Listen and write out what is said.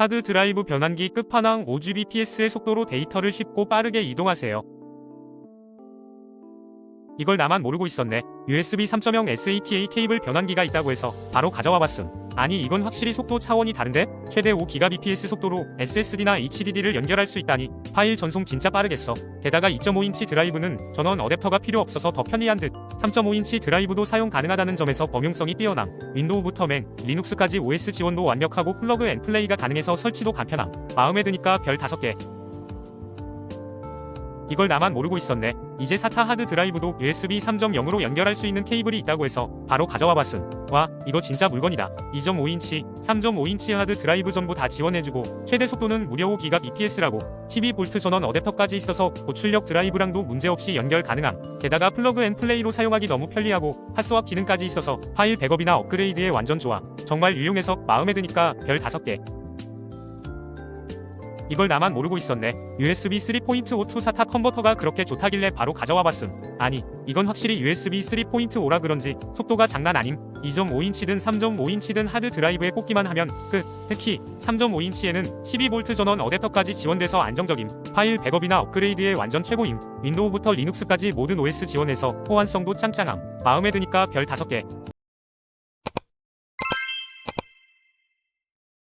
하드 드라이브 변환기 끝판왕 5GBPS의 속도로 데이터를 쉽고 빠르게 이동하세요. 이걸 나만 모르고 있었네. USB 3.0 SATA 케이블 변환기가 있다고 해서 바로 가져와 봤음. 아니 이건 확실히 속도 차원이 다른데? 최대 5GBps 속도로 SSD나 HDD를 연결할 수 있다니 파일 전송 진짜 빠르겠어. 게다가 2.5인치 드라이브는 전원 어댑터가 필요 없어서 더 편리한 듯 3.5인치 드라이브도 사용 가능하다는 점에서 범용성이 뛰어남. 윈도우부터 맥, 리눅스까지 OS 지원도 완벽하고 플러그 앤 플레이가 가능해서 설치도 간편함. 마음에 드니까 별 5개. 이걸 나만 모르고 있었네. 이제 사타 하드 드라이브도 USB 3.0으로 연결할 수 있는 케이블이 있다고 해서 바로 가져와 봤음. 와, 이거 진짜 물건이다. 2.5인치, 3.5인치 하드 드라이브 전부 다 지원해주고 최대 속도는 무려 5GBPS라고 12V 전원 어댑터까지 있어서 고출력 드라이브랑도 문제없이 연결 가능함. 게다가 플러그 앤 플레이로 사용하기 너무 편리하고 핫스왑 기능까지 있어서 파일 백업이나 업그레이드에 완전 좋아. 정말 유용해서 마음에 드니까 별 5개. 이걸 나만 모르고 있었네. USB 3.52 사타 컨버터가 그렇게 좋다길래 바로 가져와 봤음. 아니, 이건 확실히 USB 3.5라 그런지 속도가 장난 아님. 2.5인치든 3.5인치든 하드 드라이브에 꽂기만 하면 끝. 특히 3.5인치에는 12V 전원 어댑터까지 지원돼서 안정적임. 파일 백업이나 업그레이드에 완전 최고임. 윈도우부터 리눅스까지 모든 OS 지원해서 호환성도 짱짱함. 마음에 드니까 별 5개.